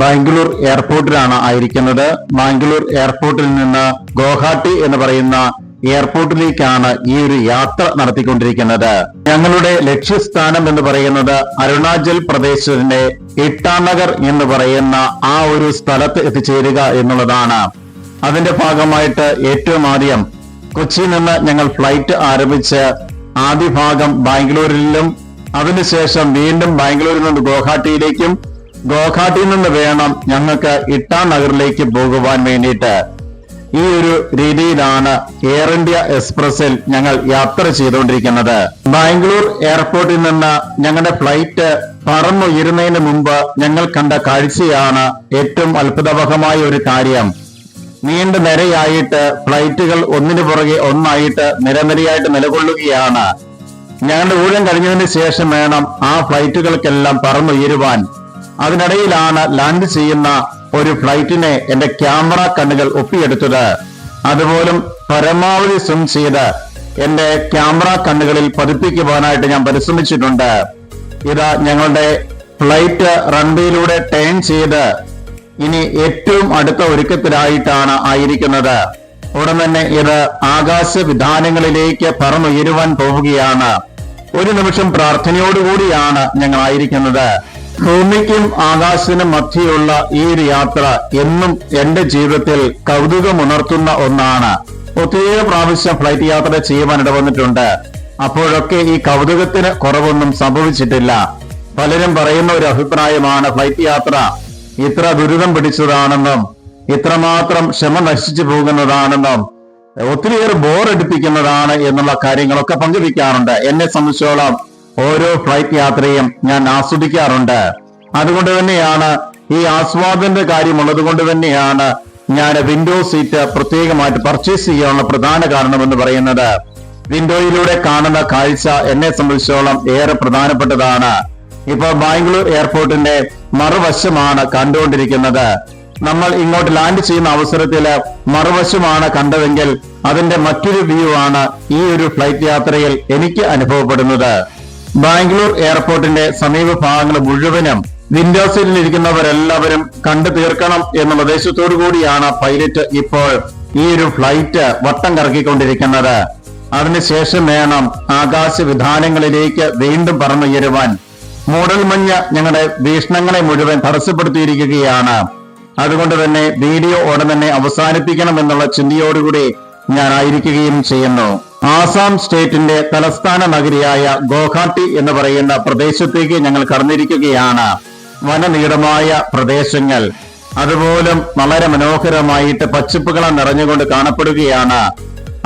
ബാംഗ്ലൂർ എയർപോർട്ടിലാണ് ആയിരിക്കുന്നത്. ബാംഗ്ലൂർ എയർപോർട്ടിൽ നിന്ന് ഗോഹാട്ടി എന്ന് പറയുന്ന എയർപോർട്ടിലേക്കാണ് ഈ ഒരു യാത്ര നടത്തിക്കൊണ്ടിരിക്കുന്നത്. ഞങ്ങളുടെ ലക്ഷ്യസ്ഥാനം എന്ന് പറയുന്നത് അരുണാചൽ പ്രദേശിന്റെ ഇട്ടാനഗർ എന്ന് പറയുന്ന ആ ഒരു സ്ഥലത്ത് എത്തിച്ചേരുക എന്നുള്ളതാണ്. അതിന്റെ ഭാഗമായിട്ട് ഏറ്റവും ആദ്യം കൊച്ചിയിൽ നിന്ന് ഞങ്ങൾ ഫ്ലൈറ്റ് ആരംഭിച്ച് ആദ്യ ഭാഗം ബാംഗ്ലൂരിലും അതിനുശേഷം വീണ്ടും ബാംഗ്ലൂരിൽ നിന്ന് ഗോഹാട്ടിയിലേക്കും ഗോഹാട്ടിയിൽ നിന്ന് വേണം ഞങ്ങൾക്ക് ഇട്ടാ നഗറിലേക്ക് പോകുവാൻ വേണ്ടിയിട്ട്. ഈ ഒരു രീതിയിലാണ് എയർ ഇന്ത്യ എക്സ്പ്രസിൽ ഞങ്ങൾ യാത്ര ചെയ്തുകൊണ്ടിരിക്കുന്നത്. ബാംഗ്ലൂർ എയർപോർട്ടിൽ നിന്ന് ഞങ്ങളുടെ ഫ്ലൈറ്റ് പറന്നുയരുന്നതിന് മുമ്പ് ഞങ്ങൾ കണ്ട കാഴ്ചയാണ് ഏറ്റവും അത്ഭുതവഹമായ ഒരു കാര്യം. നീണ്ട നിരയായിട്ട് ഫ്ലൈറ്റുകൾ ഒന്നിനു പുറകെ ഒന്നായിട്ട് നിരനിരയായിട്ട് നിലകൊള്ളുകയാണ്. ഞങ്ങളുടെ ഊഴം കഴിഞ്ഞതിന് ശേഷം വേണം ആ ഫ്ലൈറ്റുകൾക്കെല്ലാം പറന്നുയരുവാൻ അതിനിടയിലാണ് ലാൻഡ് ചെയ്യുന്ന ഒരു ഫ്ലൈറ്റിനെ എന്റെ ക്യാമറ കണ്ണുകൾ ഒപ്പിയെടുത്തത്. അതുപോലും പരമാവധി സ്വിം ചെയ്ത് എന്റെ ക്യാമറ കണ്ണുകളിൽ പതിപ്പിക്കുവാനായിട്ട് ഞാൻ പരിശ്രമിച്ചിട്ടുണ്ട്. ഇതാ ഞങ്ങളുടെ ഫ്ലൈറ്റ് റൺവേയിലൂടെ ടേൺ ചെയ്ത് ഇനി ഏറ്റവും അടുത്ത ഒരുക്കത്തിലായിട്ടാണ് ആയിരിക്കുന്നത്. ഉടൻ തന്നെ ഇത് ആകാശ വിധാനങ്ങളിലേക്ക് പറന്നുയരുവാൻ പോവുകയാണ്. ഒരു നിമിഷം പ്രാർത്ഥനയോടുകൂടിയാണ് ഞങ്ങൾ ആയിരിക്കുന്നത്. ഭൂമിക്കും ആകാശത്തിനും മധ്യയുള്ള ഈ ഒരു യാത്ര എന്നും എന്റെ ജീവിതത്തിൽ കൗതുകമുണർത്തുന്ന ഒന്നാണ്. ഒത്തിരി പ്രാവശ്യം ഫ്ലൈറ്റ് യാത്ര ചെയ്യുവാൻ ഇടവന്നിട്ടുണ്ട്. അപ്പോഴൊക്കെ ഈ കൗതുകത്തിന് കുറവൊന്നും സംഭവിച്ചിട്ടില്ല. പലരും പറയുന്ന ഒരു അഭിപ്രായമാണ് ഫ്ലൈറ്റ് യാത്ര ഇത്ര ദുരിതം പിടിച്ചതാണെന്നും ഇത്രമാത്രം ക്ഷമ നശിച്ചു പോകുന്നതാണെന്നും ഒത്തിരിയേറെ ബോറടിപ്പിക്കുന്നതാണ് എന്നുള്ള കാര്യങ്ങളൊക്കെ പങ്കുവയ്ക്കാറുണ്ട് എന്നെ സംബന്ധിച്ചോളം ഓരോ ഫ്ലൈറ്റ് യാത്രയും ഞാൻ ആസ്വദിക്കാറുണ്ട്. അതുകൊണ്ട് തന്നെയാണ് ഈ ആസ്വാദന്റെ കാര്യമുള്ളത്. കൊണ്ട് തന്നെയാണ് ഞാൻ വിൻഡോ സീറ്റ് പ്രത്യേകമായിട്ട് പർച്ചേസ് ചെയ്യാനുള്ള പ്രധാന കാരണം എന്ന് പറയുന്നത്. വിൻഡോയിലൂടെ കാണുന്ന കാഴ്ച എന്നെ സംബന്ധിച്ചോളം ഏറെ പ്രധാനപ്പെട്ടതാണ്. ഇപ്പൊ ബാംഗ്ലൂർ എയർപോർട്ടിന്റെ മറുവശമാണ് കണ്ടുകൊണ്ടിരിക്കുന്നത്. നമ്മൾ ഇങ്ങോട്ട് ലാൻഡ് ചെയ്യുന്ന അവസരത്തിൽ മറുവശമാണ് കണ്ടതെങ്കിൽ അതിന്റെ മറ്റൊരു വ്യൂ ആണ് ഈ ഒരു ഫ്ലൈറ്റ് യാത്രയിൽ എനിക്ക് അനുഭവപ്പെടുന്നത്. ബാംഗ്ലൂർ എയർപോർട്ടിന്റെ സമീപ ഭാഗങ്ങൾ മുഴുവനും വിൻഡോ സീറ്റിൽ ഇരിക്കുന്നവരെല്ലാവരും കണ്ടു തീർക്കണം എന്ന നിർദ്ദേശത്തോടു കൂടിയാണ് പൈലറ്റ് ഇപ്പോൾ ഈ ഒരു ഫ്ലൈറ്റ് വട്ടം കറക്കിക്കൊണ്ടിരിക്കുന്നത്. അതിനുശേഷം വേണം ആകാശ വിധാനങ്ങളിലേക്ക് വീണ്ടും പറന്നുയരുവാൻ. മൂടൽമഞ്ഞ് ഞങ്ങളുടെ വീക്ഷണങ്ങളെ മുഴുവൻ തടസ്സപ്പെടുത്തിയിരിക്കുകയാണ്. അതുകൊണ്ട് തന്നെ വീഡിയോ ഉടൻ തന്നെ അവസാനിപ്പിക്കണം എന്നുള്ള ചിന്തയോടുകൂടി ഞാൻ ആയിരിക്കുകയും ചെയ്യുന്നു. ആസാം സ്റ്റേറ്റിന്റെ തലസ്ഥാന നഗരിയായ ഗോഹാട്ടി എന്ന് പറയുന്ന പ്രദേശത്തേക്ക് ഞങ്ങൾ കടന്നിരിക്കുകയാണ്. വനനീടമായ പ്രദേശങ്ങൾ. അതുപോലും വളരെ മനോഹരമായിട്ട് പച്ചപ്പുകളെ നിറഞ്ഞുകൊണ്ട് കാണപ്പെടുകയാണ്.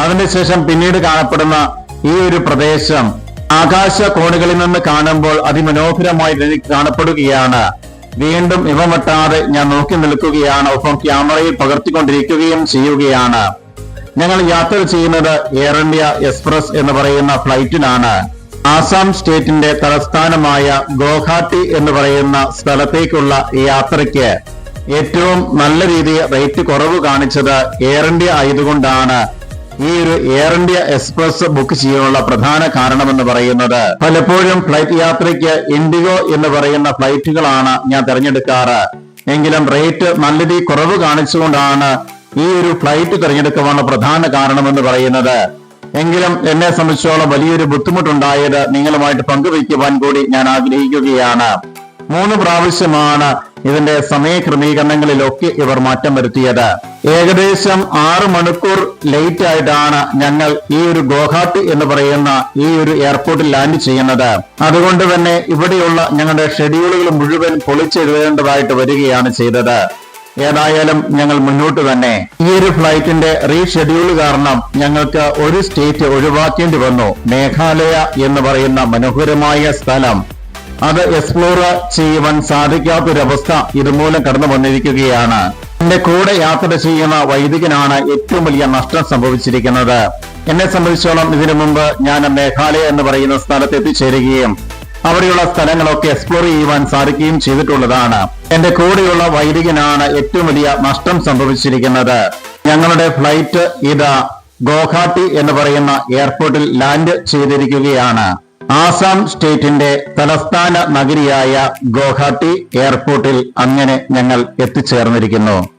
അതിനുശേഷം പിന്നീട് കാണപ്പെടുന്ന ഈ ഒരു പ്രദേശം ആകാശ കോണുകളിൽ നിന്ന് കാണുമ്പോൾ അതിമനോഹരമായി എനിക്ക് കാണപ്പെടുകയാണ്. വീണ്ടും ഇവ വെട്ടാതെ ഞാൻ നോക്കി നിൽക്കുകയാണ്. ഒപ്പം ക്യാമറയിൽ പകർത്തിക്കൊണ്ടിരിക്കുകയും ചെയ്യുകയാണ്. ഞങ്ങൾ യാത്ര ചെയ്യുന്നത് എയർ ഇന്ത്യ എക്സ്പ്രസ് എന്ന് പറയുന്ന ഫ്ലൈറ്റിലാണ് ആസാം സ്റ്റേറ്റിന്റെ തലസ്ഥാനമായ ഗോഹാട്ടി എന്ന് പറയുന്ന സ്ഥലത്തേക്കുള്ള യാത്രയ്ക്ക് ഏറ്റവും നല്ല രീതിയിൽ റേറ്റ് കുറവ് കാണിച്ചത് എയർ ഇന്ത്യ ആയതുകൊണ്ടാണ്. ഈ ഒരു എയർ ഇന്ത്യ എക്സ്പ്രസ് ബുക്ക് ചെയ്യാനുള്ള പ്രധാന കാരണമെന്ന് പറയുന്നത്. പലപ്പോഴും ഫ്ലൈറ്റ് യാത്രയ്ക്ക് ഇൻഡിഗോ എന്ന് പറയുന്ന ഫ്ലൈറ്റുകളാണ് ഞാൻ തിരഞ്ഞെടുക്കാറ്. എങ്കിലും റേറ്റ് നല്ല രീതിയിൽ കുറവ് കാണിച്ചുകൊണ്ടാണ് ഈ ഒരു ഫ്ലൈറ്റ് തിരഞ്ഞെടുക്കുവാനുള്ള പ്രധാന കാരണമെന്ന് പറയുന്നത് എങ്കിലും എന്നെ സംബന്ധിച്ചോളം വലിയൊരു ബുദ്ധിമുട്ടുണ്ടായത് നിങ്ങളുമായിട്ട് പങ്കുവയ്ക്കുവാൻ കൂടി ഞാൻ ആഗ്രഹിക്കുകയാണ്. മൂന്ന് പ്രാവശ്യമാണ് ഇതിന്റെ സമയ ക്രമീകരണങ്ങളിലൊക്കെ ഇവർ മാറ്റം വരുത്തിയത്. ഏകദേശം ആറ് മണിക്കൂർ ലേറ്റ് ആയിട്ടാണ് ഞങ്ങൾ ഈ ഒരു ഗോഹാട്ട് എന്ന് പറയുന്ന ഈ ഒരു എയർപോർട്ടിൽ ലാൻഡ് ചെയ്യുന്നത്. അതുകൊണ്ട് തന്നെ ഇവിടെയുള്ള ഞങ്ങളുടെ ഷെഡ്യൂളുകൾ മുഴുവൻ പൊളിച്ചെഴുതേണ്ടതായിട്ട് വരികയാണ് ചെയ്തത്. ഏതായാലും ഞങ്ങൾ മുന്നോട്ട് തന്നെ. ഈ ഒരു ഫ്ലൈറ്റിന്റെ റീഷെഡ്യൂൾ കാരണം ഞങ്ങൾക്ക് ഒരു സ്റ്റേറ്റ് ഒഴിവാക്കേണ്ടി വന്നു. മേഘാലയ എന്ന് പറയുന്ന മനോഹരമായ സ്ഥലം. അത് എക്സ്പ്ലോർ ചെയ്യുവാൻ സാധിക്കാത്തൊരവസ്ഥ ഇതുമൂലം കടന്നു വന്നിരിക്കുകയാണ്. എന്റെ കൂടെ യാത്ര ചെയ്യുന്ന വൈദികനാണ് ഏറ്റവും വലിയ നഷ്ടം സംഭവിച്ചിരിക്കുന്നത്. എന്നെ സംബന്ധിച്ചോളം ഇതിനു മുമ്പ് ഞാൻ മേഘാലയ എന്ന് പറയുന്ന സ്ഥലത്ത് എത്തിച്ചേരുകയും അവിടെയുള്ള സ്ഥലങ്ങളൊക്കെ എക്സ്പ്ലോർ ചെയ്യുവാൻ സാധിക്കുകയും ചെയ്തിട്ടുള്ളതാണ്. എന്റെ കൂടെയുള്ള വൈദികനാണ് ഏറ്റവും വലിയ നഷ്ടം സംഭവിച്ചിരിക്കുന്നത്. ഞങ്ങളുടെ ഫ്ലൈറ്റ് ഇത് ഗോഹാട്ടി എന്ന് പറയുന്ന എയർപോർട്ടിൽ ലാൻഡ് ചെയ്തിരിക്കുകയാണ്. ആസാം സ്റ്റേറ്റിന്റെ തലസ്ഥാന നഗരിയായ ഗോഹാട്ടി എയർപോർട്ടിൽ അങ്ങനെ ഞങ്ങൾ എത്തിച്ചേർന്നിരിക്കുന്നു.